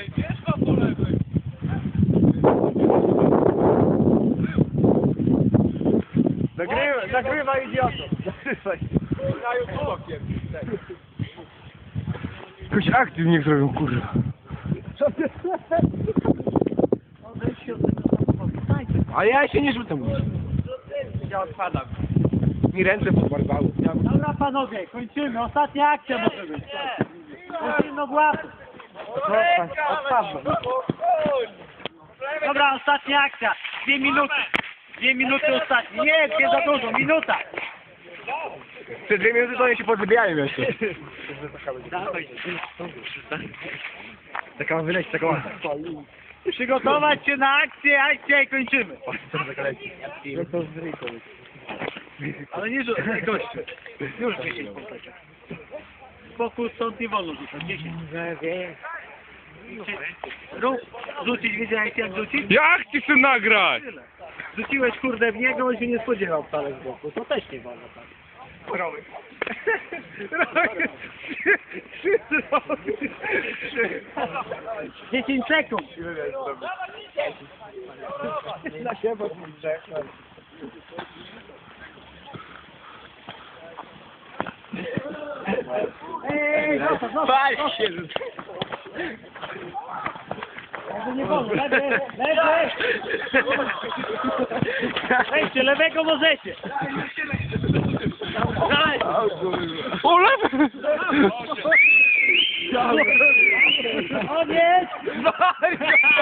Ej, wiesz pan po lewej. Nagrywa, nagrywa idioto. Nagrywaj. Na YouTube. Jakoś akcji niech zrobią, kurwa. A ja się nie rzucam. Ja odpadam. Mi ręce pobarwały. Dobra panowie, kończymy. Ostatnia akcja może być. Kończymy od łapy. Dobra, ostatnia akcja. Dwie minuty. Dwie minuty ostatnie. Nie, nie za dużo. Minuta. Przez dwie minuty to oni się podzybiają jeszcze. Dawaj. Taka wyleć, taka ma. Przygotować się na akcję, akcja i kończymy. Ale nie nie gościu. Już 10 kompletnie. Spokój stąd nie wolno rzucać. 10. Rób, rzucić, wiedziałeś jak rzucić? Jak ty chcę nagrać? Rzuciłeś kurde w niego, on się nie spodziewał wcale z boku. To też nie wolno tak. Roły. Trzy zrobić. 10 sekund. Na siebie Ej, zostaw, zostaw. Się! Tego nie wolno. Lewy, lewy. Wejdźcie, lewego możecie. O, lewy! Koniec. Maria!